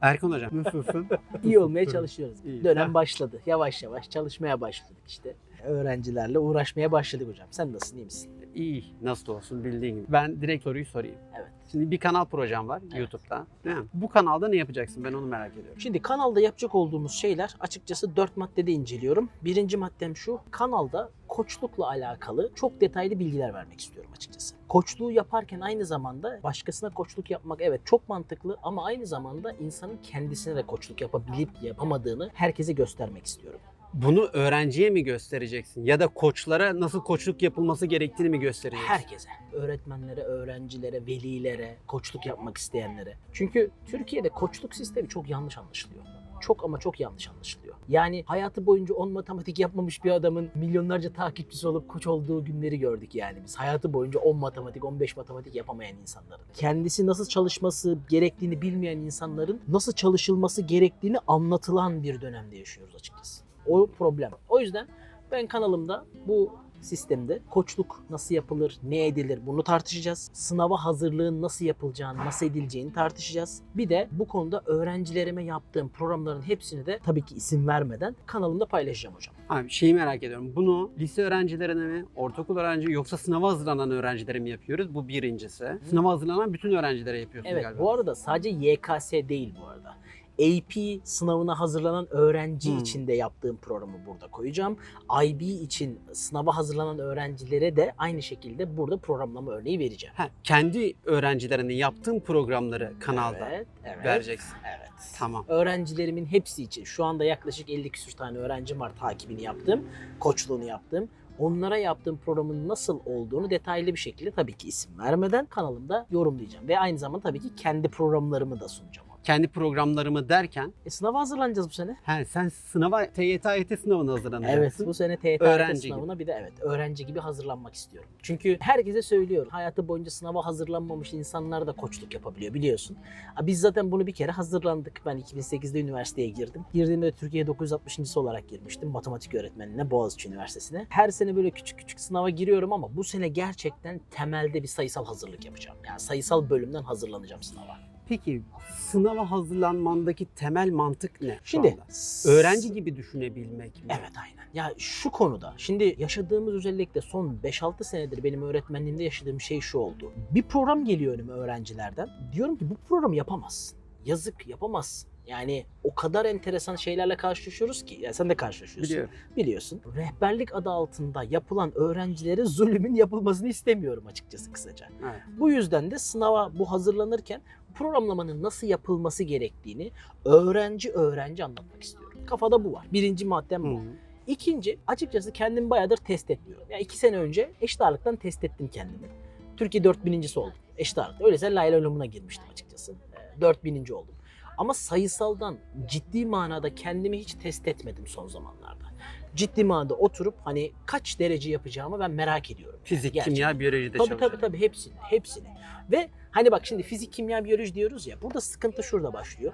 Erkan hocam nasılsın? İyi olmaya çalışıyoruz. İyi. Dönem başladı. Yavaş yavaş çalışmaya başladık işte. Öğrencilerle uğraşmaya başladık hocam. Sen nasılsın, iyi misin? İyi. Nasıl olsun bildiğin gibi. Ben direkt soruyu sorayım. Evet. Şimdi bir kanal projem var YouTube'da. Değil mi? Bu kanalda ne yapacaksın? Ben onu merak ediyorum. Şimdi kanalda yapacak olduğumuz şeyler açıkçası dört maddede inceliyorum. Birinci maddem şu. Kanalda koçlukla alakalı çok detaylı bilgiler vermek istiyorum açıkçası. Koçluğu yaparken aynı zamanda başkasına koçluk yapmak evet çok mantıklı ama aynı zamanda insanın kendisine de koçluk yapabilip yapamadığını herkese göstermek istiyorum. Bunu öğrenciye mi göstereceksin? Ya da koçlara nasıl koçluk yapılması gerektiğini mi göstereceksin? Herkese. Öğretmenlere, öğrencilere, velilere, koçluk yapmak isteyenlere. Çünkü Türkiye'de koçluk sistemi çok yanlış anlaşılıyor. Çok ama çok yanlış anlaşılıyor. Yani hayatı boyunca 10 matematik yapmamış bir adamın milyonlarca takipçisi olup koç olduğu günleri gördük yani biz. Hayatı boyunca 10 matematik, 15 matematik yapamayan insanların. Kendisi nasıl çalışması gerektiğini bilmeyen insanların nasıl çalışılması gerektiğini anlatılan bir dönemde yaşıyoruz açıkçası. O problem. O yüzden ben kanalımda bu sistemde koçluk nasıl yapılır, ne edilir bunu tartışacağız. Sınava hazırlığın nasıl yapılacağını, nasıl edileceğini tartışacağız. Bir de bu konuda öğrencilerime yaptığım programların hepsini de tabii ki isim vermeden kanalımda paylaşacağım hocam. Abi şeyi merak ediyorum. Bunu lise öğrencilerine mi, ortaokul öğrenci yoksa sınava hazırlanan öğrencilere mi yapıyoruz? Bu birincisi. Sınava hazırlanan bütün öğrencilere yapıyorsun Evet galiba. bu arada sadece YKS değil bu arada. AP sınavına hazırlanan öğrenci Hmm. için de yaptığım programı burada koyacağım. IB için sınava hazırlanan öğrencilere de aynı şekilde burada programlama örneği vereceğim. Ha, kendi öğrencilerine yaptığın programları kanalda Evet, evet. vereceksin. Evet. Tamam. Öğrencilerimin hepsi için şu anda yaklaşık 50 küsur tane öğrencim var takibini yaptığım, koçluğunu yaptığım. Onlara yaptığım programın nasıl olduğunu detaylı bir şekilde tabii ki isim vermeden kanalımda yorumlayacağım. Ve aynı zamanda tabii ki kendi programlarımı da sunacağım. Kendi programlarımı derken E, sınava hazırlanacağız bu sene. he, sen sınava TYT AYT sınavına hazırlanacaksın. Evet bu sene TYT gibi. sınavına bir de evet öğrenci gibi hazırlanmak istiyorum. Çünkü herkese söylüyorum hayatı boyunca sınava hazırlanmamış insanlar da koçluk yapabiliyor biliyorsun. Biz zaten bunu bir kere hazırlandık. Ben 2008'de üniversiteye girdim. Girdiğimde de Türkiye 960. olarak girmiştim matematik öğretmenine Boğaziçi Üniversitesi'ne. Her sene böyle küçük küçük sınava giriyorum ama bu sene gerçekten temelde bir sayısal hazırlık yapacağım. Yani sayısal bölümden hazırlanacağım sınava. Peki sınava hazırlanmandaki temel mantık ne? Şimdi anda? öğrenci gibi düşünebilmek mi? Evet aynen. Ya şu konuda şimdi yaşadığımız özellikle son 5-6 senedir benim öğretmenliğimde yaşadığım şey şu oldu. Bir program geliyor önüme öğrencilerden. Diyorum ki bu programı yapamazsın. Yazık yapamazsın. Yani o kadar enteresan şeylerle karşılaşıyoruz ki. Ya sen de karşılaşıyorsun. Biliyorum. Biliyorsun. Rehberlik adı altında yapılan öğrencilere zulümün yapılmasını istemiyorum açıkçası kısaca. Evet. Bu yüzden de sınava bu hazırlanırken programlamanın nasıl yapılması gerektiğini öğrenci öğrenci anlatmak istiyorum. Kafada bu var. Birinci maddem bu. Hı. İkinci açıkçası kendimi bayağıdır test etmiyorum. Yani iki sene önce eşit ağırlıktan test ettim kendimi. Türkiye 4000'incisi oldum eşit ağırlıkta. Öyleyse Layla Ulumu'na girmiştim açıkçası. Ee, 4000. oldum. Ama sayısaldan ciddi manada kendimi hiç test etmedim son zamanlarda. Ciddi manada oturup hani kaç derece yapacağımı ben merak ediyorum. Fizik, Gerçekten. kimya, biyolojide Tabii çalışıyor. tabii tabii hepsini, hepsini. Ve hani bak şimdi fizik, kimya, biyoloji diyoruz ya. Burada sıkıntı şurada başlıyor.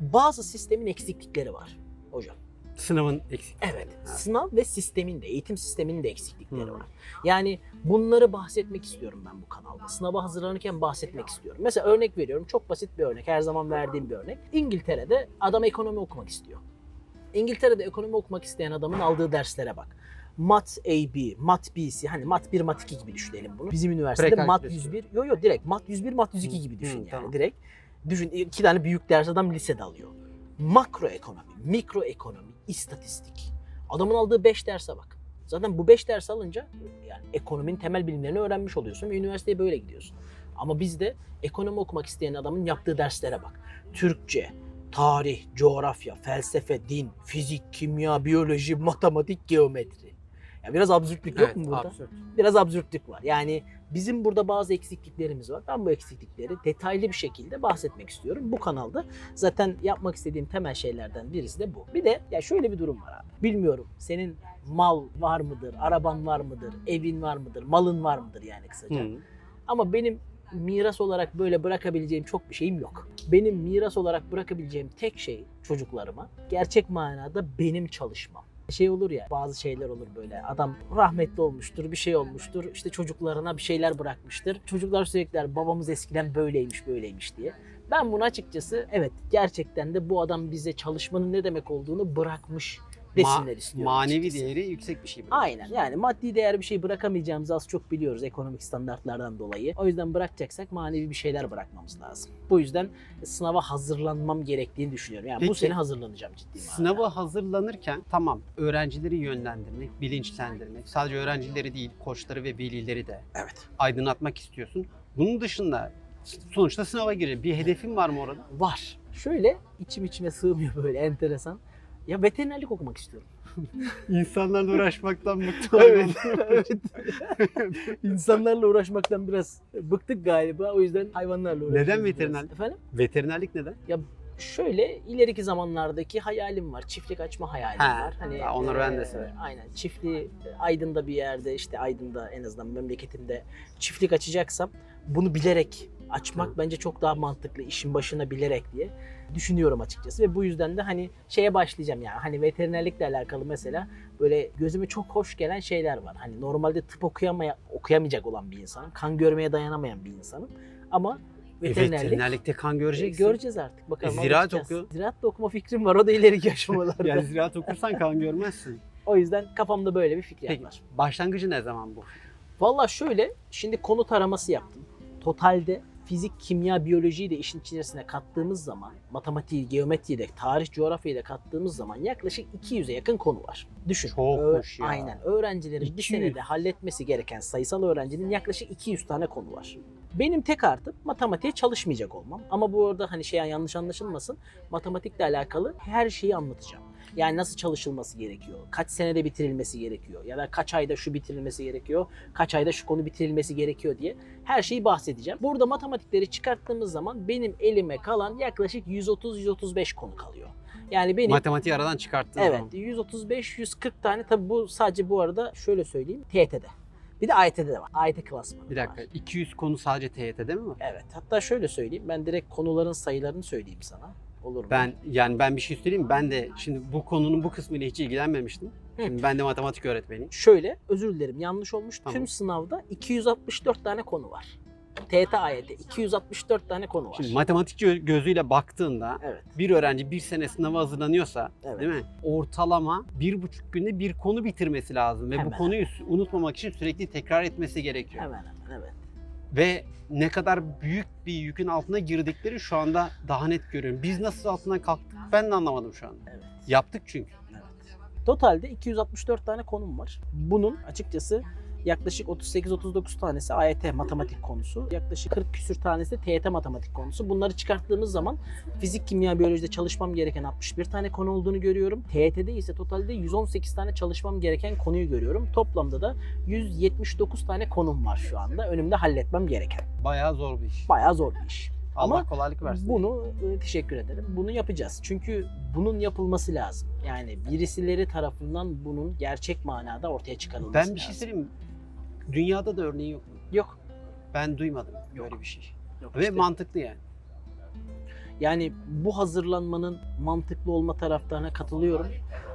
Bazı sistemin eksiklikleri var hocam. Sınavın eksik. Evet. Sınav ve sistemin de, eğitim sisteminin de eksiklikleri Hı. var. Yani bunları bahsetmek istiyorum ben bu kanalda. Sınava hazırlanırken bahsetmek istiyorum. Mesela örnek veriyorum. Çok basit bir örnek. Her zaman verdiğim bir örnek. İngiltere'de adam ekonomi okumak istiyor. İngiltere'de ekonomi okumak isteyen adamın aldığı derslere bak. Mat AB, Mat BC, hani Mat 1, Mat 2 gibi düşünelim bunu. Bizim üniversitede Mat Prekalkülüs 101, yo yo direkt Mat 101, Mat 102 gibi düşün yani tamam. direkt. Düşün iki tane büyük ders adam lisede alıyor. Makro ekonomi, mikro ekonomi, istatistik. Adamın aldığı 5 derse bak. Zaten bu 5 ders alınca yani ekonominin temel bilimlerini öğrenmiş oluyorsun ve üniversiteye böyle gidiyorsun. Ama bizde ekonomi okumak isteyen adamın yaptığı derslere bak. Türkçe, tarih, coğrafya, felsefe, din, fizik, kimya, biyoloji, matematik, geometri. Ya biraz absürtlük yok Evet, mu burada? absürt. biraz absürtlük var. Yani bizim burada bazı eksikliklerimiz var. Ben bu eksiklikleri detaylı bir şekilde bahsetmek istiyorum. Bu kanalda zaten yapmak istediğim temel şeylerden birisi de bu. Bir de ya şöyle bir durum var abi. Bilmiyorum senin mal var mıdır, araban var mıdır, evin var mıdır, malın var mıdır yani kısaca. Hı. Ama benim miras olarak böyle bırakabileceğim çok bir şeyim yok. Benim miras olarak bırakabileceğim tek şey çocuklarıma gerçek manada benim çalışmam. Şey olur ya bazı şeyler olur böyle adam rahmetli olmuştur bir şey olmuştur işte çocuklarına bir şeyler bırakmıştır. Çocuklar sürekli der babamız eskiden böyleymiş böyleymiş diye. Ben bunu açıkçası evet gerçekten de bu adam bize çalışmanın ne demek olduğunu bırakmış desinler Ma- istiyorum. Manevi açıkçası. değeri yüksek bir şey. bu. Aynen yani maddi değer bir şey bırakamayacağımızı az çok biliyoruz ekonomik standartlardan dolayı. O yüzden bırakacaksak manevi bir şeyler bırakmamız lazım. Bu yüzden sınava hazırlanmam gerektiğini düşünüyorum. Yani bu Peki, sene hazırlanacağım ciddi manada. Sınava hazırlanırken tamam öğrencileri yönlendirmek, bilinçlendirmek, sadece öğrencileri değil koçları ve velileri de Evet. aydınlatmak istiyorsun. Bunun dışında sonuçta sınava gireceksin. Bir hedefin var mı orada? Var. Şöyle içim içime sığmıyor böyle enteresan. Ya veterinerlik okumak istiyorum. İnsanlarla uğraşmaktan bıktım. evet. evet. İnsanlarla uğraşmaktan biraz bıktık galiba. O yüzden hayvanlarla uğraşıyoruz. Neden biraz. veterinerlik? Efendim? Veterinerlik neden? Şöyle ileriki zamanlardaki hayalim var. Çiftlik açma hayalim Ha, var. Hani ha, onları ben de severim. Aynen. Çiftliği Aydın'da bir yerde işte Aydın'da en azından memleketimde çiftlik açacaksam bunu bilerek açmak bence çok daha mantıklı işin başına bilerek diye düşünüyorum açıkçası ve bu yüzden de hani şeye başlayacağım yani hani veterinerlikle alakalı mesela böyle gözüme çok hoş gelen şeyler var. Hani normalde tıp okuyamaya okuyamayacak olan bir insanım. Kan görmeye dayanamayan bir insanım. Ama E, veterinerlik veterinerlikte kan e, göreceksin. Göreceğiz artık. Bakalım. E, ziraat okuyor. Ziraat da okuma fikrim var. O da ileriki aşamalarda. Yani ziraat okursan kan görmezsin. O yüzden kafamda böyle bir fikir Peki var. başlangıcı ne zaman bu? Valla şöyle, şimdi konu taraması yaptım. Totalde fizik, kimya, biyolojiyi de işin içerisine kattığımız zaman, matematiği, geometriyi de, tarih, coğrafyayı da kattığımız zaman yaklaşık 200'e yakın konu var. Düşün. Çokmuş ya. Aynen. Öğrencilerin bir 200. senede halletmesi gereken sayısal öğrencinin yaklaşık 200 tane konu var. Benim tek artım matematiğe çalışmayacak olmam. Ama bu arada hani şey yanlış anlaşılmasın. Matematikle alakalı her şeyi anlatacağım. Yani nasıl çalışılması gerekiyor, kaç senede bitirilmesi gerekiyor ya da kaç ayda şu bitirilmesi gerekiyor, kaç ayda şu konu bitirilmesi gerekiyor diye her şeyi bahsedeceğim. Burada matematikleri çıkarttığımız zaman benim elime kalan yaklaşık 130-135 konu kalıyor. Yani benim Matematiği aradan çıkarttın. Evet 135-140 tane tabi bu sadece bu arada şöyle söyleyeyim TYT'de. Bir de AYT'de de var. AYT klasmanı Bir dakika var. 200 konu sadece TYT'de mi var? Evet hatta şöyle söyleyeyim ben direkt konuların sayılarını söyleyeyim sana. Olur mu? Ben yani ben bir şey söyleyeyim mi? ben de şimdi bu konunun bu kısmıyla hiç ilgilenmemiştim. Hı. Şimdi ben de matematik öğretmeniyim. Şöyle özür dilerim yanlış olmuş. Tamam. Tüm sınavda 264 tane konu var. TYT AYT 264 tane konu var. Şimdi matematikçi gö- gözüyle baktığında Evet. bir öğrenci bir sene sınava hazırlanıyorsa Evet. değil mi? Ortalama bir buçuk günde bir konu bitirmesi lazım ve Hemen. bu konuyu unutmamak için sürekli tekrar etmesi gerekiyor. Hemen. Ve ne kadar büyük bir yükün altına girdikleri şu anda daha net görüyorum. Biz nasıl altından kalktık ben de anlamadım şu anda. Evet. Yaptık çünkü. Totalde 264 tane konum var. Bunun açıkçası yaklaşık 38-39 tanesi AYT matematik konusu. Yaklaşık 40 küsür tanesi de TYT matematik konusu. Bunları çıkarttığımız zaman fizik, kimya, biyolojide çalışmam gereken 61 tane konu olduğunu görüyorum. TYT'de ise totalde 118 tane çalışmam gereken konuyu görüyorum. Toplamda da 179 tane konum var şu anda. Önümde halletmem gereken. Bayağı zor bir iş. Bayağı zor bir iş. Allah Ama kolaylık versin. Bunu e, teşekkür ederim. Bunu yapacağız. Çünkü bunun yapılması lazım. Yani birisileri tarafından bunun gerçek manada ortaya çıkarılması ben bir şey lazım. söyleyeyim? Dünyada da örneği yok. Yok. Ben duymadım böyle bir şey. Yok Ve işte. mantıklı yani. Yani bu hazırlanmanın mantıklı olma taraftarına katılıyorum.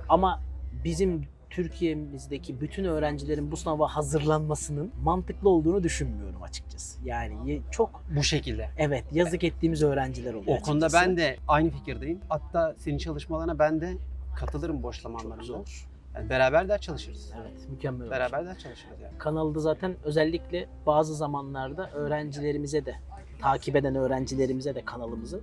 Ama bizim Türkiye'mizdeki bütün öğrencilerin bu sınava hazırlanmasının mantıklı olduğunu düşünmüyorum açıkçası. Yani ye- çok Bu şekilde. evet yazık ettiğimiz öğrenciler oluyor O konuda açıkçası. ben de aynı fikirdeyim. Hatta senin çalışmalarına ben de katılırım boş çok zamanlarımda. olur. Yani beraber ders çalışırız. Evet mükemmel olur. Beraber ders çalışırız yani. Kanalda zaten özellikle bazı zamanlarda öğrencilerimize de takip eden öğrencilerimize de kanalımızı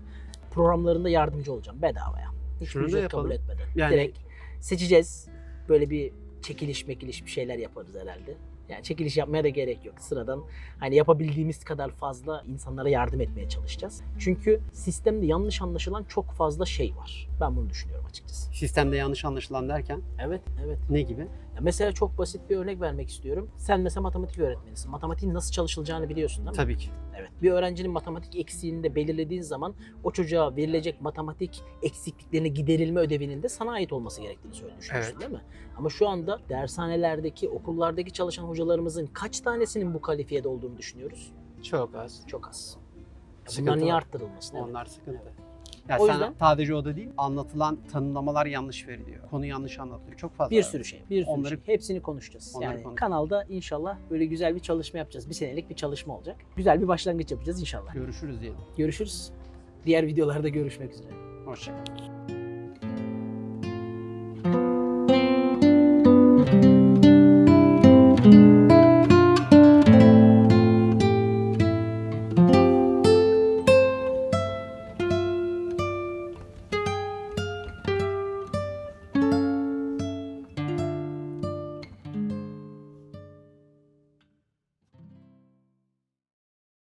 programlarında yardımcı olacağım bedavaya. Hiç Şunu da ücret kabul etmeden. Yani- Direkt seçeceğiz. Böyle bir çekiliş mekiliş bir şeyler yaparız herhalde. Yani çekiliş yapmaya da gerek yok. Sıradan hani yapabildiğimiz kadar fazla insanlara yardım etmeye çalışacağız. Çünkü sistemde yanlış anlaşılan çok fazla şey var. Ben bunu düşünüyorum açıkçası. Sistemde yanlış anlaşılan derken Evet, evet. ne gibi? Ya mesela çok basit bir örnek vermek istiyorum. Sen mesela matematik öğretmenisin. Matematiğin nasıl çalışılacağını biliyorsun değil mi? Tabii ki. Evet. Bir öğrencinin matematik eksiğini de belirlediğin zaman o çocuğa verilecek matematik eksikliklerine giderilme ödevinin de sana ait olması gerektiğini söyle düşünüyorsun Evet. değil mi? Ama şu anda dershanelerdeki, okullardaki çalışan hocalarımızın kaç tanesinin bu kalifiyede olduğunu düşünüyoruz? Çok az. Çok az. Bunlar niye arttırılmasın? Evet. Onlar sıkıntı. Ya O sen yüzden- sadece o da değil, anlatılan tanımlamalar yanlış veriliyor. Konu yanlış anlatılıyor. Çok fazla. Bir var. sürü şey, bir sürü Onları- şey. Hepsini konuşacağız. Yani konuş- kanalda inşallah böyle güzel bir çalışma yapacağız. Bir senelik bir çalışma olacak. Güzel bir başlangıç yapacağız inşallah. Görüşürüz diyelim. Görüşürüz. Diğer videolarda görüşmek üzere. Hoşçakalın.